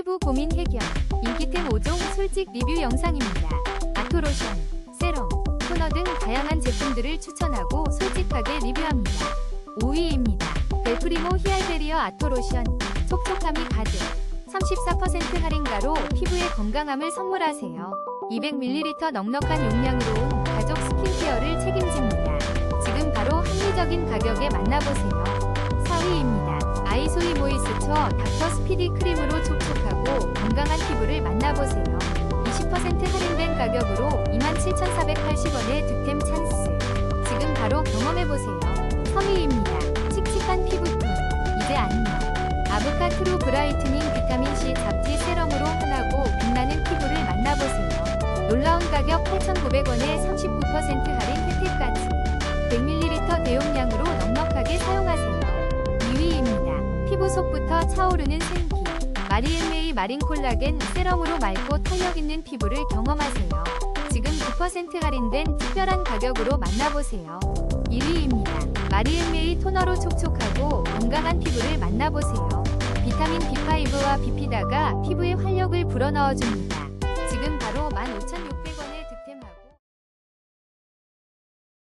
피부 고민 해결 인기템 5종 솔직 리뷰 영상입니다. 아토로션, 세럼, 토너 등 다양한 제품들을 추천하고 솔직하게 리뷰합니다. 5위입니다. 벨프리모 히알 베리어 아토로션 촉촉함이 가득 34% 할인가로 피부의 건강함을 선물하세요. 200ml 넉넉한 용량으로 온 가족 스킨케어를 책임집니다. 지금 바로 합리적인 가격에 만나보세요. 닥터 스피디 크림으로 촉촉하고 건강한 피부를 만나보세요. 20% 할인된 가격으로 27,480원의 득템 찬스. 지금 바로 경험해보세요. 3위입니다. 칙칙한 피부톤. 이제 안녕. 아보카트루 브라이트닝 비타민C 잡티 세럼으로 환하고 빛나는 피부를 만나보세요. 놀라운 가격 8,900원에 39% 할인 혜택까지. 100ml 대용량으로 피부 속부터 차오르는 생기. 마리엘메이 마린 콜라겐 세럼으로 맑고 탄력 있는 피부를 경험하세요. 지금 9% 할인된 특별한 가격으로 만나보세요. 1위입니다. 마리엘메이 토너로 촉촉하고 건강한 피부를 만나보세요. 비타민 B5와 비피다가 피부에 활력을 불어넣어줍니다.